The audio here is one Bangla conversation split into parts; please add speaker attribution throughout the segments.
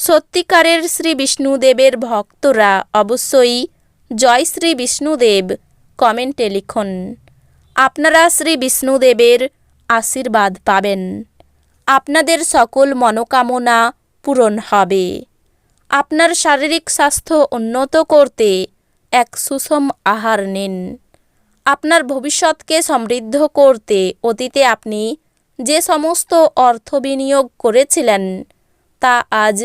Speaker 1: সত্যিকারের শ্রী বিষ্ণুদেবের ভক্তরা অবশ্যই জয় শ্রী বিষ্ণুদেব কমেন্টে লিখুন। আপনারা শ্রী বিষ্ণুদেবের আশীর্বাদ পাবেন। আপনাদের সকল মনোকামনা পূরণ হবে। আপনার শারীরিক স্বাস্থ্য উন্নত করতে এক সুষম আহার নিন। আপনার ভবিষ্যৎকে সমৃদ্ধ করতে অতীতে আপনি যে সমস্ত অর্থ বিনিয়োগ করেছিলেন, তা আজ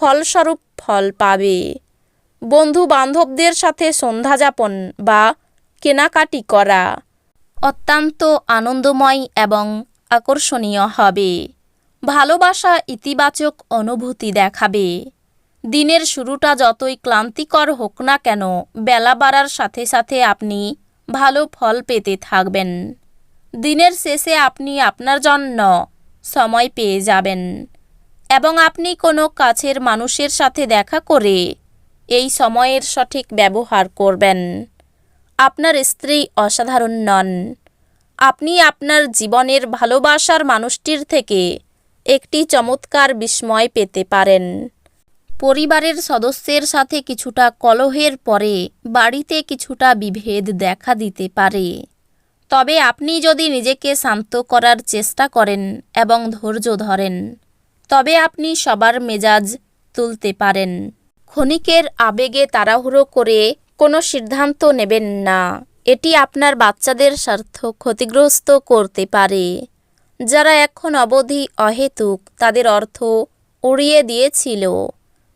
Speaker 1: ফলস্বরূপ ফল পাবে। বন্ধু বান্ধবদের সাথে সন্ধ্যা যাপন বা কেনাকাটি করা অত্যন্ত আনন্দময় এবং আকর্ষণীয় হবে। ভালোবাসা ইতিবাচক অনুভূতি দেখাবে। দিনের শুরুটা যতই ক্লান্তিকর হোক না কেন, বেলা বাড়ার সাথে সাথে আপনি ভালো ফল পেতে থাকবেন। দিনের শেষে আপনি আপনার জন্য সময় পেয়ে যাবেন। এবং আপনি কোনো কাছের মানুষের সাথে দেখা করে এই সময়ের সঠিক ব্যবহার করবেন। আপনার স্ত্রী অসাধারণ নন। আপনি আপনার জীবনের ভালোবাসার মানুষটির থেকে একটি চমৎকার বিস্ময় পেতে পারেন। পরিবারের সদস্যের সাথে কিছুটা কলহের পরে বাড়িতে কিছুটা বিভেদ দেখা দিতে পারে। তবে আপনি যদি নিজেকে শান্ত করার চেষ্টা করেন এবং ধৈর্য ধরেন তবে আপনি সবার মেজাজ তুলতে পারেন। ক্ষণিকের আবেগে তাড়াহুড়ো করে কোনো সিদ্ধান্ত নেবেন না। এটি আপনার বাচ্চাদের স্বার্থ ক্ষতিগ্রস্ত করতে পারে। যারা এখন অবধি অহেতুক, তাদের অর্থ উড়িয়ে দিয়েছিল।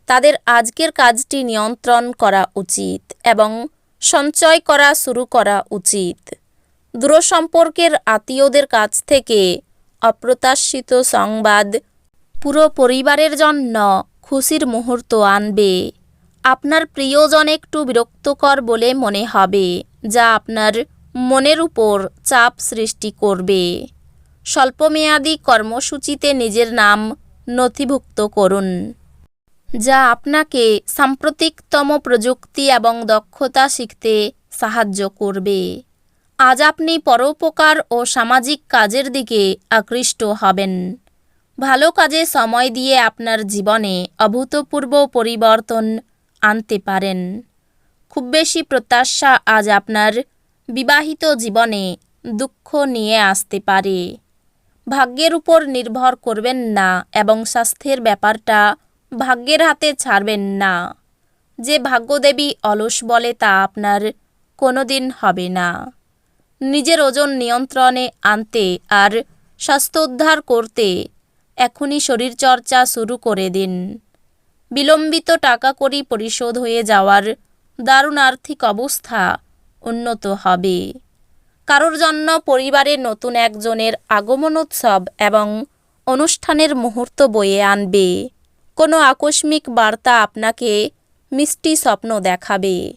Speaker 1: তাদের আজকের কাজটি নিয়ন্ত্রণ করা উচিত এবং সঞ্চয় করা শুরু করা উচিত। দূরসম্পর্কের আত্মীয়দের কাছ থেকে অপ্রত্যাশিত সংবাদ পুরো পরিবারের জন্য খুশির মুহূর্ত আনবে। আপনার প্রিয়জন একটু বিরক্তকর বলে মনে হবে, যা আপনার মনের উপর চাপ সৃষ্টি করবে। স্বল্পমেয়াদী কর্মসূচিতে নিজের নাম নথিভুক্ত করুন, যা আপনাকে সাম্প্রতিকতম প্রযুক্তি এবং দক্ষতা শিখতে সাহায্য করবে। আজ আপনি পরোপকার ও সামাজিক কাজের দিকে আকৃষ্ট হবেন। ভালো কাজে সময় দিয়ে আপনার জীবনে অভূতপূর্ব পরিবর্তন আনতে পারেন। খুব বেশি প্রত্যাশা আজ আপনার বিবাহিত জীবনে দুঃখ নিয়ে আসতে পারে। ভাগ্যের উপর নির্ভর করবেন না এবং স্বাস্থ্যের ব্যাপারটা ভাগ্যের হাতে ছাড়বেন না। যে ভাগ্যদেবী অলস বলে তা আপনার কোনো দিন হবে না। নিজের ওজন নিয়ন্ত্রণে আনতে আর স্বাস্থ্যোদ্ধার করতে এখনই শরীরচর্চা শুরু করে দিন। বিলম্বিত টাকা করি পরিশোধ হয়ে যাওয়ার দারুণ আর্থিক অবস্থা উন্নত হবে। কারোর জন্য পরিবারের নতুন একজনের আগমনোৎসব এবং অনুষ্ঠানের মুহূর্ত বয়ে আনবে। কোনো আকস্মিক বার্তা আপনাকে মিষ্টি স্বপ্ন দেখাবে।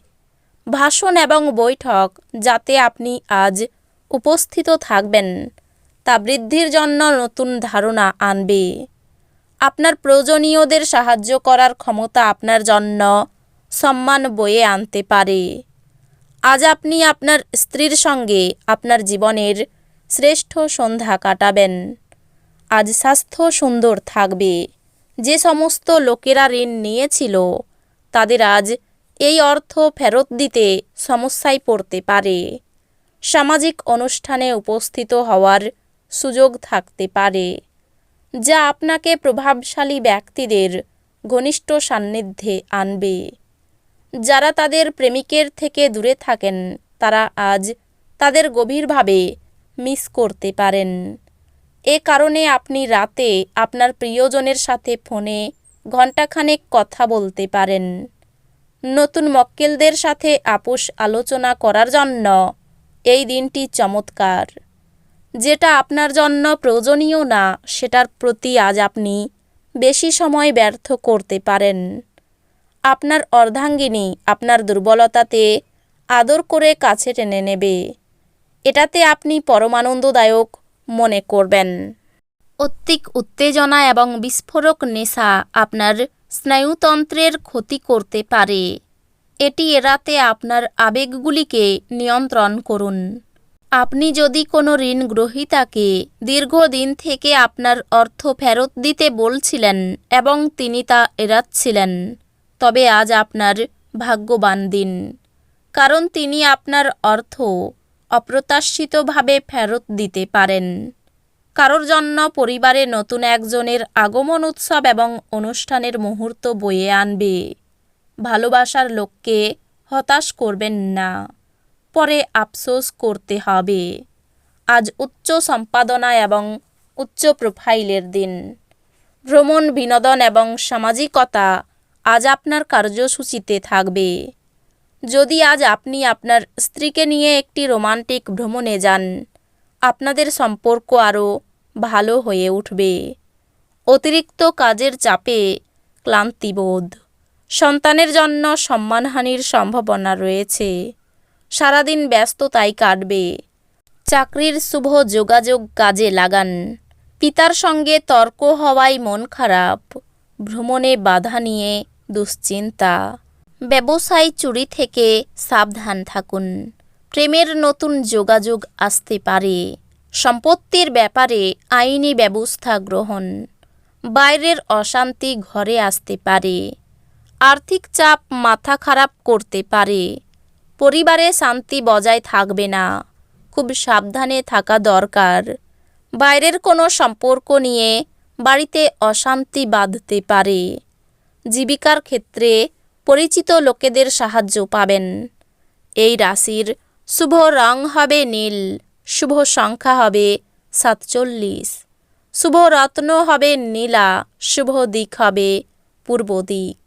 Speaker 1: ভাষণ এবং বৈঠক যাতে আপনি আজ উপস্থিত থাকবেন। তা বৃদ্ধির জন্য নতুন ধারণা আনবে। আপনার প্রয়োজনীয়দের সাহায্য করার ক্ষমতা আপনার জন্য সম্মান বয়ে আনতে পারে। আজ আপনি আপনার স্ত্রীর সঙ্গে আপনার জীবনের শ্রেষ্ঠ সন্ধ্যা কাটাবেন। আজ স্বাস্থ্য সুন্দর থাকবে। যে সমস্ত লোকেরা ঋণ নিয়েছিল, তাদের আজ এই অর্থ ফেরত দিতে সমস্যায় পড়তে পারে। সামাজিক অনুষ্ঠানে উপস্থিত হওয়ার সুযোগ থাকতে পারে, যা আপনাকে প্রভাবশালী ব্যক্তিদের ঘনিষ্ঠ সান্নিধ্যে আনবে। যারা তাদের প্রেমিকের থেকে দূরে থাকেন, তারা আজ তাদের গভীরভাবে মিস করতে পারেন। এ কারণে আপনি রাতে আপনার প্রিয়জনের সাথে ফোনে ঘণ্টাখানেক কথা বলতে পারেন। নতুন মক্কেলদের সাথে আপোষ আলোচনা করার জন্য এই দিনটি চমৎকার। যেটা আপনার জন্য প্রয়োজনীয় না, সেটার প্রতি আজ আপনি বেশি সময় ব্যর্থ করতে পারেন। আপনার অর্ধাঙ্গিনী আপনার দুর্বলতাতে আদর করে কাছে টেনে নেবে। এটাতে আপনি পরমানন্দদায়ক মনে করবেন। অত্যিক উত্তেজনা এবং বিস্ফোরক নেশা আপনার স্নায়ুতন্ত্রের ক্ষতি করতে পারে। এটি এড়াতে আপনার আবেগগুলিকে নিয়ন্ত্রণ করুন। আপনি যদি কোনো ঋণ গ্রহীতাকে দীর্ঘদিন থেকে আপনার অর্থ ফেরত দিতে বলছিলেন এবং তিনি তা এড়াচ্ছিলেন, তবে আজ আপনার ভাগ্যবান দিন। কারণ তিনি আপনার অর্থ অপ্রত্যাশিতভাবে ফেরত দিতে পারেন। কারোর জন্য পরিবারে নতুন একজনের আগমন উৎসব এবং অনুষ্ঠানের মুহূর্ত বয়ে আনবে। ভালোবাসার লোককে হতাশ করবেন না। পরে আফসোস করতে হবে। আজ উচ্চ সম্পাদনা এবং উচ্চ প্রোফাইলের দিন। ভ্রমণ, বিনোদন এবং সামাজিকতা আজ আপনার কার্যসূচিতে থাকবে। যদি আজ আপনি আপনার স্ত্রীকে নিয়ে একটি রোমান্টিক ভ্রমণে যান, আপনাদের সম্পর্ক আরও ভালো হয়ে উঠবে। অতিরিক্ত কাজের চাপে ক্লান্তিবোধ। সন্তানের জন্য সম্মানহানির সম্ভাবনা রয়েছে। সারাদিন ব্যস্ততায় কাটবে। চাকরির শুভ যোগাযোগ কাজে লাগান। পিতার সঙ্গে তর্ক হওয়ায় মন খারাপ। ভ্রমণে বাধা নিয়ে দুশ্চিন্তা। ব্যবসায় চুরি থেকে সাবধান থাকুন। প্রেমের নতুন যোগাযোগ আসতে পারে। সম্পত্তির ব্যাপারে আইনি ব্যবস্থা গ্রহণ। বাইরের অশান্তি ঘরে আসতে পারে। আর্থিক চাপ মাথা খারাপ করতে পারে। পরিবারে শান্তি বজায় থাকবে না। খুব সাবধানে থাকা দরকার। বাইরের কোনো সম্পর্ক নিয়ে বাড়িতে অশান্তি বাঁধতে পারে। জীবিকার ক্ষেত্রে পরিচিত লোকেদের সাহায্য পাবেন। এই রাশির শুভ রং হবে নীল, শুভ সংখ্যা হবে সাতচল্লিশ। শুভ রত্ন হবে নীলা, শুভ দিক হবে পূর্ব দিক।